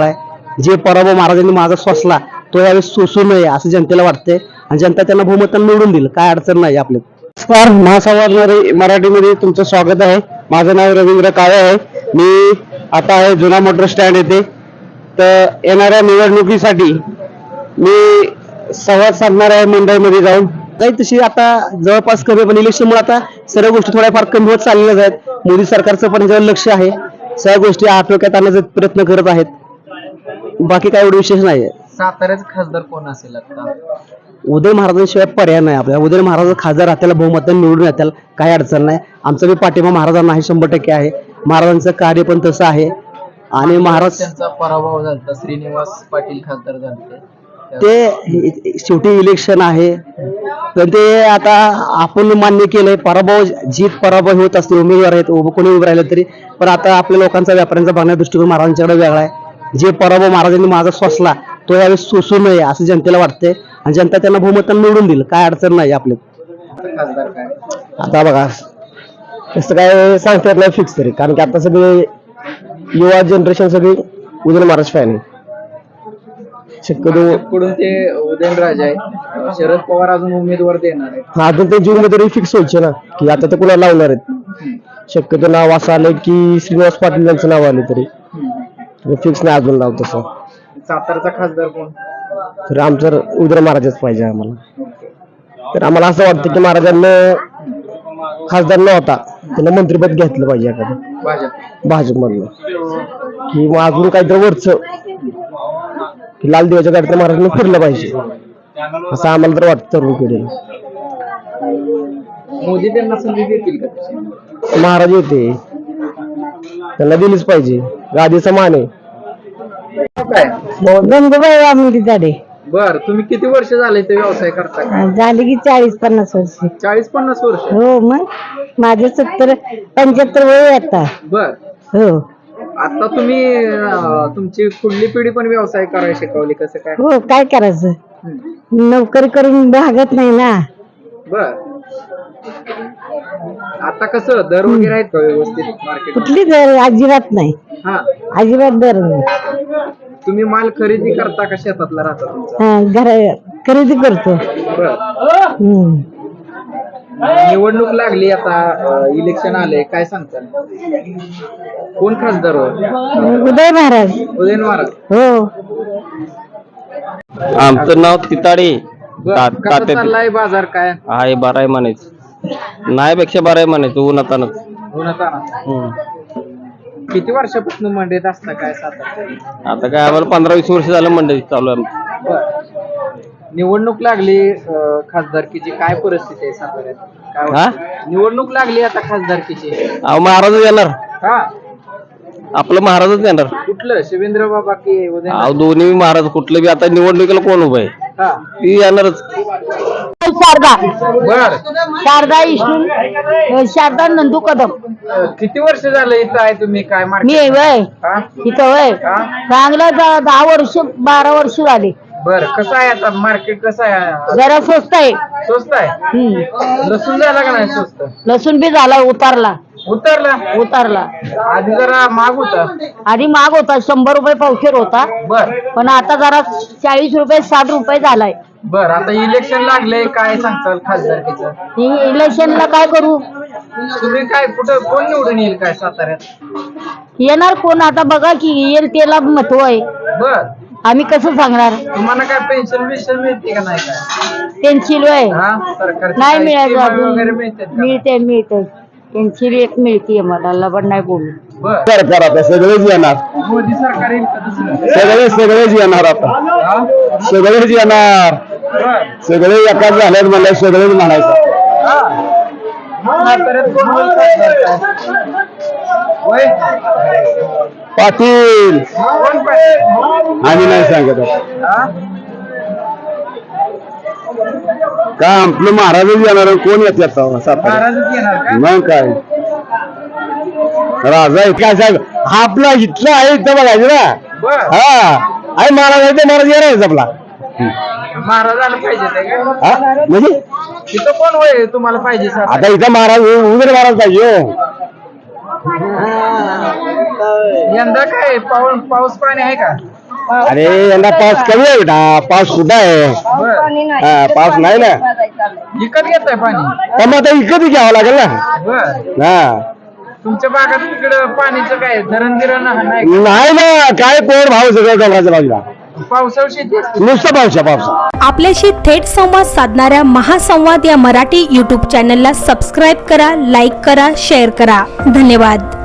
आहे. जे पराभव महाराजांनी माझा सोसला तो यावेळेस सोसू नये असं जनतेला वाटतंय. आणि जनता त्यांना बहुमतानं निवडून दिलं काय अडचण नाही आपली नमस्कार. महासंवाद मराठीमध्ये तुमचं स्वागत आहे. माझं नाव रवींद्र काळे आहे. मी आता आहे जुना मोटर स्टँड येथे. तर येणाऱ्या निवडणुकीसाठी मी संवाद साधणार आहे मुंबईमध्ये जाऊन. काही तशी आता जवळपास कमी पण इलेक्शनमुळे आता सर्व गोष्टी थोड्याफार कमी होत चाललेल्या आहेत. मोदी सरकारचं पण लक्ष आहे. सगळ्या गोष्टी आटोक्यात आणण्याचा प्रयत्न करत आहेत. बाकी काय एवढं विशेष नाही आहे साताऱ्याचा खासदार कोण असेल आता? उदय महाराजांशिवाय पर्याय नाही आपल्याला. उदय महाराज खासदार राहत्याला बहुमताने निवडून येत्याला काही अडचण नाही. आमचा बी पाठिंबा महाराजांना आहे शंभर टक्के आहे. महाराजांचं कार्य पण तसं आहे. आणि महाराज त्यांचा पराभव झाला श्रीनिवास पाटील खासदार झाले ते शेवटी इलेक्शन आहे. पण ते आता आपण मान्य केलंय पराभव जीत पराभव होत असते. उमेदवार आहेत उभं कोणी उभं राहिलं तरी. पण आता आपल्या लोकांचा व्यापाऱ्यांचा बघण्याचा दृष्टिकोन महाराजांच्याकडे वेगळा आहे. जे पराभव महाराजांनी माझा सोसला तो यावेळेस सोसू नये असं जनतेला वाटतंय. आणि जनता त्यांना बहुमतानं निवडून दिलं काय अडचण नाही आपली. खासदार काय आता बघा तसं काय सांगता येत नाही फिक्स तरी. कारण की आता सगळे युवा जनरेशन सगळी उदयन महाराज फॅन आहे. शक्यतो पुढून ते उदयनराज आहे शरद पवार अजून उमेदवार देणार आहे अजून ते जून मध्ये फिक्स व्हायचे ना. की आता ते कुणाला लावणार आहेत? शक्यतो नाव असं आलं की श्रीनिवास पाटील यांचं नाव आलं तरी. फिक्स नाही अजून नाव तसं सातारचा खासदार कोण? तर आमचं उदय महाराजच पाहिजे आम्हाला. तर आम्हाला असं वाटतं की महाराजांना खासदार नव्हता त्यांना मंत्रिपद घेतलं पाहिजे एखादं. भाजप. भाजपमधलं. की मग अजून काहीतरी वरचं. की लाल दिवाच्या गाडीत महाराजांनी फिरलं पाहिजे. असं आम्हाला तर वाटतं तरुण पिढीला. मोदी त्यांना संधी देतील का? महाराज येते. त्यांना दिलीच पाहिजे. गादीचा मान आहे. गंगूबाई झाले बर तुम्ही किती वर्ष झाले ते व्यवसाय करता? झाली की चाळीस पन्नास वर्ष. चाळीस पन्नास वर्ष? हो मग माझे सत्तर पंच्याहत्तर वय आता. बर. हो. आता तुम्ही अं, तुमची पुढली पिढी पण व्यवसाय करायला शिकवली कसं काय? हो काय करायचं? हम्म. नोकरी करून भागत नाही ना. बर. आता कसं दर वगैरे आहेत का व्यवस्थित मार्केट कुठली दर अजिबात नाही. हा. अजिबात दर नाही. तुम्ही माल खरेदी करता का शेतातला राहता तुमचा? हा, घर खरेदी करतो. बर. हम्म. निवडणूक लागली आता इलेक्शन आले काय सांगताल? कोण खासदार हो? उदय महाराज. उदयन महाराज. हो. आमचं नाव तिताडे बर, ता- कसा तात्या- चाललाय बाजार काय? आहे बारा आहे म्हणायचं नाही पेक्षा बारा आहे म्हणायचं उन्हातानच उन्हात आणा. किती वर्षापासून मंडईत असता काय सातारा? आता काय आम्हाला पंधरा वीस वर्ष झालं मंडळी चालू आहे आमची. बर. निवडणूक लागली अं, खासदारकीची. काय परिस्थिती आहे साताऱ्यात? काय हा? वाटतं? निवडणूक लागली आता खासदारकीची. अहो महाराजच येणार. हा? आपलं महाराजच येणार. कुठलं? शिवेंद्र बाबा की अहो दोन्ही महाराज कुठलं बी आता निवडणुकीला कोण उभं आहे? ती येणारच. शारदा. बर. शारदा विष्णू शारदा नंदू कदम. किती वर्ष झालं इथं आहे तुम्ही? काय मी मार्केट वय. हा? इथं वय. चांगलं द- दहा वर्ष बारा वर्ष झाली. बर कसं आहे आता? मार्केट कसं आहे? जरा स्वस्त आहे. स्वस्त आहे? हम्म. लसूण झाला का नाही स्वस्त? लसूण बी झाला उतारला. उतरला. उतारला. आधी जरा महाग होता. आधी महाग होता. शंभर रुपये पावशेर होता. बर. पण आता जरा चाळीस रुपये साठ रुपये झालाय. बर आता इलेक्शन लागले काय सांगताल खासदारकीचं? ही इलेक्शनला काय करू? तुम्ही काय कुठं कोण निवडून येईल काय साताऱ्यात? येणार कोण? आता बघा की येईल त्याला महत्त्व आहे. बर. आम्ही कसं सांगणार? तुम्हाला काय पेन्शन बिन्शन मिळते का नाही काय? हा सरकारची नाही काही मिळायचं स्कीमा अजून. वगैरे मिळतात का? मिळते मिळते. पेन्सिल एक मिळते मला पण नाही बोलू. बर. सरकार आता सगळेच येणार. मोदी सरकार येईल का दुसरं? सगळे सगळेच येणार आता. हा? सगळेच येणार. बर. सगळे एकाच झाल्यात म्हणलं सगळेच म्हणायचं. हा. काय? होय? पाटील. कोण पाहिजे आम्ही नाही सांगत आता. हा? का आपलं महाराजच येणार कोण येते आता? सातारा महाराजच येणार का? मग काय? राजा आहे काय साहेब? हा आपला इथला आहे इथं बघायचं ना बर. हा. आहे महाराज आहे ते महाराज येणारच आपला. महाराज आलं पाहिजे ते हा? म्हणजे? तिथं कोण होय तुम्हाला पाहिजे आता इथं महाराज उदर महाराज पाहिजे हो. यंदा काय? पाऊस पाऊस पाणी आहे का? अरे यंदा पाऊस कमी आहे बेटा. पाऊस कुठं आहे. हा, पाऊस नाही ना? विकत घेताय पाणी? पण मग आता विकत घ्यावं लागेल ना. बर. हा. तुमच्या भागात तिकडं पाणीचं काय धरण बिरण नाही नाही ना काय कोण भाव सगळं डोंगराच्या बाजूला. पावसावर शेती असते. नुसतं पावसा पावसा. आपल्याशी थेट संवाद साधणाऱ्या महासंवाद या मराठी यूट्यूब चॅनलला सबस्क्राईब करा लाईक करा शेअर करा. धन्यवाद.